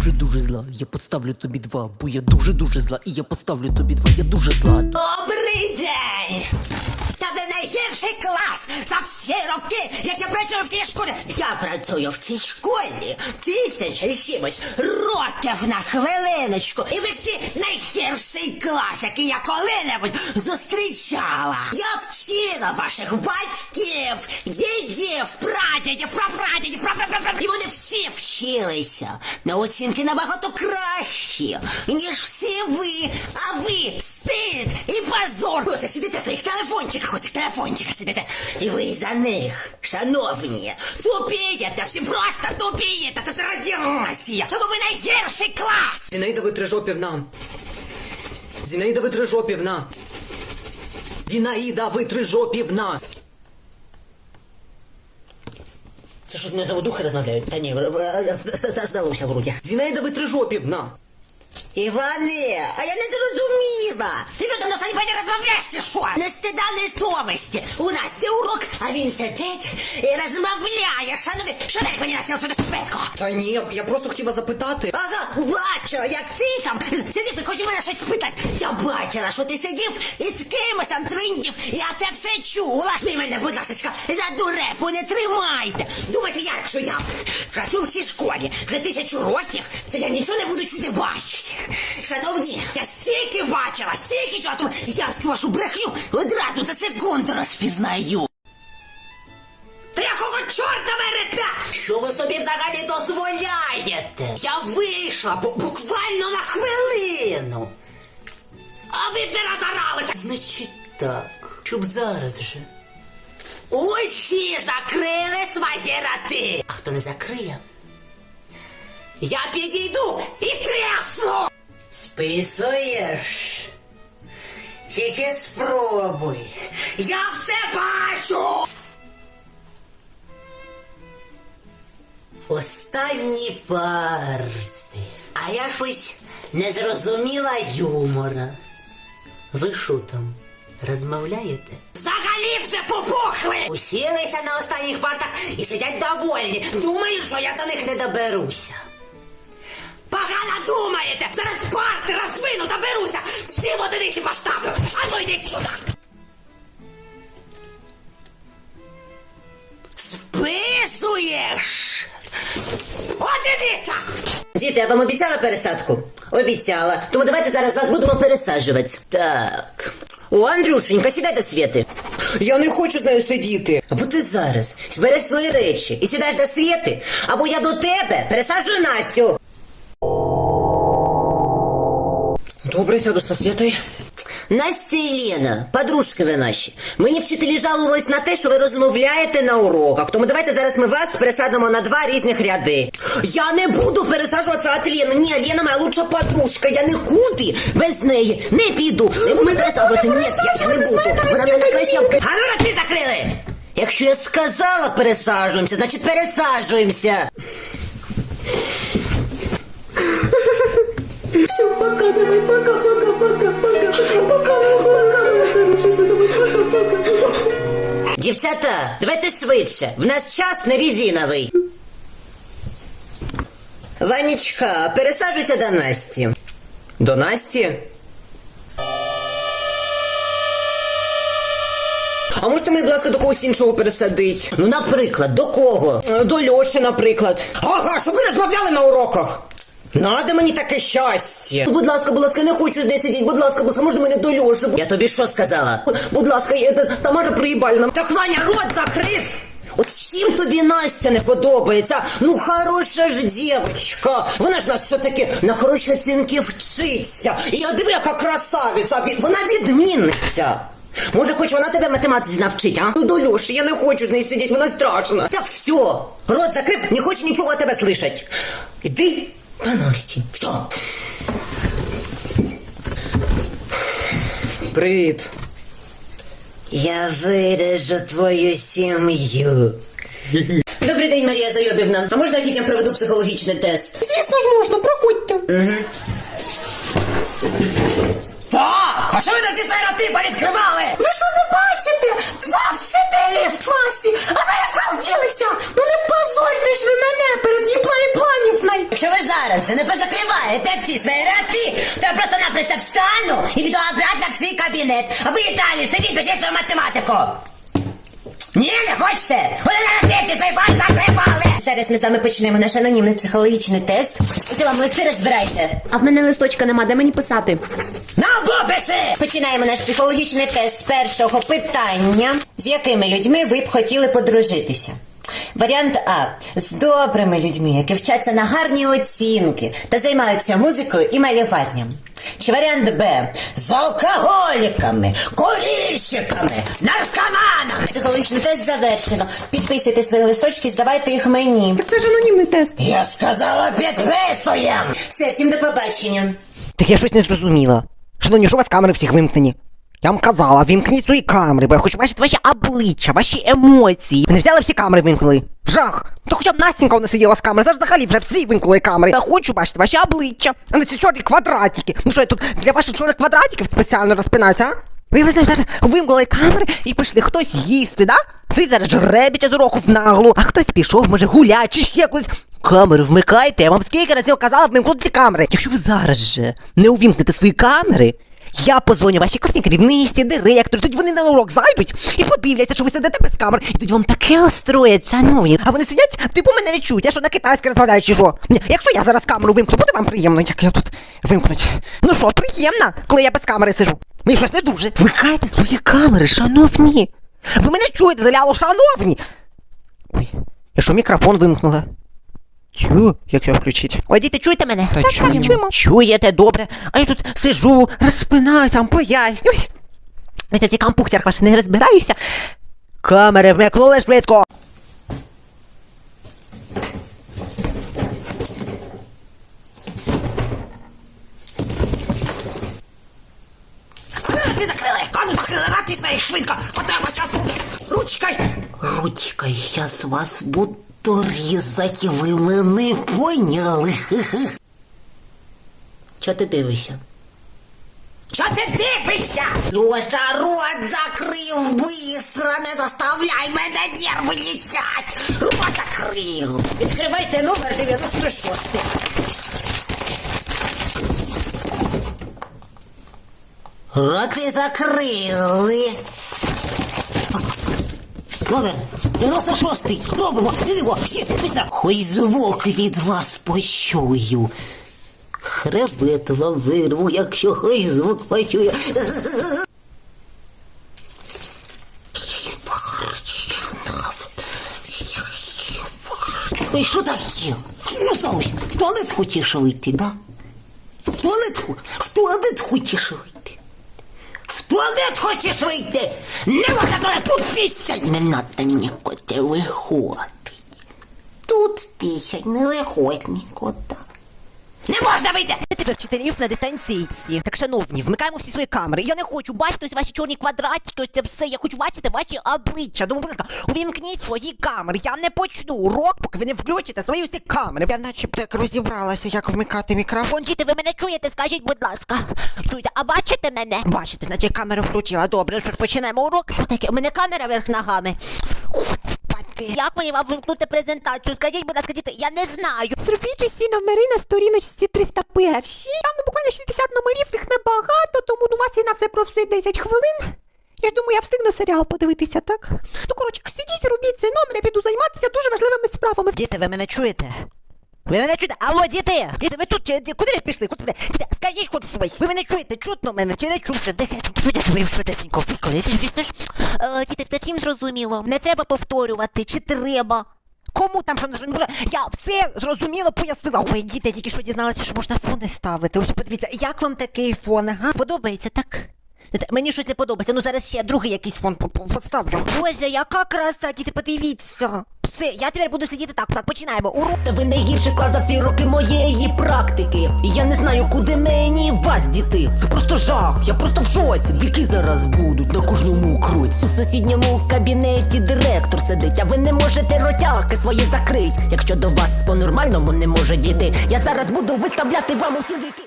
дуже-дуже зла. Я поставлю тобі два, бо я дуже-дуже зла. І я поставлю тобі два, я дуже зла. Добрий день! Найгірший клас за всі роки, як я працюю в цій школі. Я працюю в цій школі тисяча чимось років на хвилиночку. І ви всі найгірший клас, який я коли-небудь зустрічала. Я вчила ваших батьків, дідів, прадідів, прапрадідів, прапрапрапрап. І вони всі вчилися на оцінки набагато кращі, ніж всі ви. А ви стид і позор. Оце сидите в своїх телефончиках, оцих телефончиках сидите. І ви за них, шановні, тупієте, всі просто тупієте. Це радіація. Тому ви найгірший клас. Зінаїда Витрижопівна. Зінаїда Витрижопівна. Зінаїда Витрижопівна. Це що з мене духа розмовляють? Та ні, здалося вроді. Зінаїда Витрижопівна. Іване, а я не зрозуміла. Ти що там на саніпаді розмовляєш чи що? Не стида, не совісті. У нас є урок, а він сидить і розмовляє. Шановні, що так мені на сюди швидко? Та ні, я, просто хотів вас запитати. Ага, бачу, як ти там сидів і хочеш мене щось спитати. Я бачила, що ти сидів і з кимось там триндів. Я це все чула. Ви мене, будь ласка, за дурепу не тримайте. Думаєте, я, якщо я працюю в цій школі за тисячу років, то я нічого не буду чути бачити. Шановні, я стільки бачила, стільки чого, тому я цю вашу брехню одразу за секунду розпізнаю. Та якого чорта мерете? Що ви собі взагалі дозволяєте? Я вийшла бу- буквально на хвилину. А ви вже розоралися. Значить так, щоб зараз же. Усі закрили свої роти. А хто не закриє? Я підійду і трясу. Списуєш? Тільки спробуй. Я все бачу. Останні парти. А я щось не зрозуміла юмора. Ви що там, розмовляєте? Взагалі вже попухли! Усілися на останніх партах і сидять довольні. Думають, що я до них не доберуся. Погано думаєте! Зараз парти роздвину, доберуся! Всім одиниці поставлю! А ну йдіть сюди! Списуєш! Одиниця! Діти, я вам обіцяла пересадку? Обіцяла. Тому давайте зараз вас будемо пересаджувати. Так. О, Андрюшенька, сідай до світи. Я не хочу з нею сидіти. Або ти зараз збереш свої речі і сідаєш до світи, або я до тебе пересаджую Настю. Добре, сяду со світою. Настя і Лена, подружки ви наші. Мені вчителі жалувались на те, що ви розмовляєте на уроках. Тому давайте зараз ми вас пересадимо на два різних ряди. Я не буду пересаджуватися від Лени. Ні, Лена моя лучша подружка. Я нікуди без неї не піду. Не буду пересаджуватися. Ні, я, не буду. Вона мене накраще. А ну роти закрили! Якщо я сказала пересаджуємося, значить пересаджуємося. Все, пока, давай, пока, пока, пока, Дівчата, давайте швидше. В нас час не резиновий. Ванечка, пересаджуйся до Насті. До Насті? А можете мені, будь ласка, до когось іншого пересадить? Ну, наприклад, до кого? Е, До Льоші, наприклад. Ага, щоб ви розмовляли на уроках. Надо мені таке щастя. Будь ласка, будь ласка, не хочу з нею сидіти. Будь ласка, будь ласка, можна мене до Льоші? Я тобі що сказала? Будь ласка, я, та- Тамара Приїбальна. Так, Ваня, рот закрив! От чим тобі Настя не подобається? Ну, хороша ж дівчинка. Вона ж нас все-таки на хороші оцінки вчиться. І я диви, яка красавиця. Вона відмінниця. Може, хоч вона тебе математиці навчить, а? Ну, до Льоші, я не хочу з нею сидіти, вона страшна. Так все, рот закрив, не хочу нічого тебе слышать. Іди до Насті. Все. Привіт. Я вирежу твою сім'ю. Добрий день, Марія Зайобівна. А можна я дітям проведу психологічний тест? Звісно ж можна, проходьте. Так, а що ви на ці роти повідкривали? Ви що не бачите? Два не позакриваєте всі свої роти, то я просто-напросто встану і піду обратно в свій кабінет. А ви, Віталій, сидіть, пишіть свою математику. Ні, не хочете? Ви на світі свої пальці закривали! Зараз ми з вами почнемо наш анонімний психологічний тест. Ось вам листи розбирайте. А в мене листочка нема, де мені писати? На лбу пиши! Починаємо наш психологічний тест з першого питання. З якими людьми ви б хотіли подружитися? Варіант А. З добрими людьми, які вчаться на гарні оцінки та займаються музикою і малюванням. Чи варіант Б. З алкоголіками, курільщиками, наркоманами. Психологічний тест завершено. Підписуйте свої листочки, здавайте їх мені. Так це ж анонімний тест. Я сказала підписуєм! Все, всім до побачення. Так я щось не зрозуміла. Шановні, що у вас камери всіх вимкнені? Я вам казала, вімкніть свої камери, бо я хочу бачити ваші обличчя, ваші емоції. Ви не взяли всі камери вимкнули. Жах! То хоча б Настенька не сиділа з камери, зараз взагалі вже всі вимкнули камери. Я хочу бачити ваші обличчя, а не ці чорні квадратики. Ну що я тут для ваших чорних квадратиків спеціально розпинаюся, а? Ви ви зараз вимкнули камери і пішли хтось їсти, да? Сидить зараз жребіча з уроків наглу, а хтось пішов, може гуляти чи ще кудись. Камери вмикайте, я вам скільки разів казала вимкнути ці камери. Якщо ви зараз же не увімкнете свої камери, я позвоню вашій класній керівниці, директору, тоді вони на урок зайдуть і подивляться, що ви сидите без камер, і тоді вам таке устроять, шановні. А вони сидять, типу мене не чують, я що на китайське розмовляю, чи що? Якщо я зараз камеру вимкну, буде вам приємно, як я тут вимкнуть. Ну що, приємно, коли я без камери сижу. Мені щось не дуже. Вмикайте свої камери, шановні. Ви мене чуєте, заляло, шановні. Ой, я що мікрофон вимкнула? Чую, як його включить. Ой, діти, чуєте мене? Та Так, чуємо. чуємо. Чуєте, добре. А я тут сижу, розпинаюся, вам пояснюю. Я ці кампухтер ваш не розбираюся. Камери вмикнули швидко. Ти закрили! А ну закрили рати свої швидко! Потреба час буде! Ручкой! Ручкой, сейчас вас буду різати, ви мене поняли. Чого ти дивишся? Що ти дивишся? Льоша, рот закрив быстро, не заставляй мене нерви! Рот закрив! Відкривайте номер 96. Роти закрили. Номер 96. Робимо, сидимо, всі, быстро. Хой звук від вас почую. Хребет вам вирву, якщо хой звук почую. Ой, що таке? Ну, Саусь, в туалет хочеш вийти, да? В туалет, в туалет хочеш вийти. Туалет хочеш вийти? Не може тут пісень! Не надо нікуди виходить. Тут пісень не виходь нікуди. Не вийти! Тепер вчителів на дистанційці. Так, шановні, вмикаємо всі свої камери. Я не хочу бачити ось ваші чорні квадратики, ось це все. Я хочу бачити ваші обличчя. Тому, будь ласка, увімкніть свої камери. Я не почну урок, поки ви не включите свої ці камери. Я начебто як розібралася, як вмикати мікрофон. Діти, ви мене чуєте? Скажіть, будь ласка. Чуєте, а бачите мене? Бачите, значить камеру включила. Добре, що ж починаємо урок. Що таке? У мене камера верх ногами. Господи. Як мені вам вимкнути презентацію? Скажіть, будь ласка, діти, я не знаю. Зробіть усі номери на сторіночці 301. Там ну, буквально 60 номерів, їх небагато, тому у вас є на все про все 10 хвилин. Я ж думаю, я встигну серіал подивитися, так? Ну, коротше, сидіть, робіть цей номер, я піду займатися дуже важливими справами. Діти, ви мене чуєте? Ви мене чуєте? Алло, діти! Діти, ви тут чи- куди ви пішли? Куди? Діти, скажіть хоч щось. Ви мене чуєте? Чутно мене чи не чуєте? Де чуєте? Ви швидесенько. Е, Діти, це всім зрозуміло. Не треба повторювати, чи треба? Кому там що не зрозуміло? Я все зрозуміло пояснила. Ой, діти, я тільки що дізналася, що можна фони ставити. Ось подивіться, як вам такий фон, ага? Подобається, так? Мені щось не подобається, ну зараз ще другий якийсь фон по- по- поставлю. Боже, яка краса, діти, подивіться. Все, я тепер буду сидіти так, так, починаємо. Урок. Ви найгірший клас за всі роки моєї практики. І я не знаю, куди мені вас діти. Це просто жах, я просто в шоці. Які зараз будуть на кожному кроці. У сусідньому кабінеті директор сидить, а ви не можете ротяки свої закрить. Якщо до вас по-нормальному не може дійти, я зараз буду виставляти вам усі віки.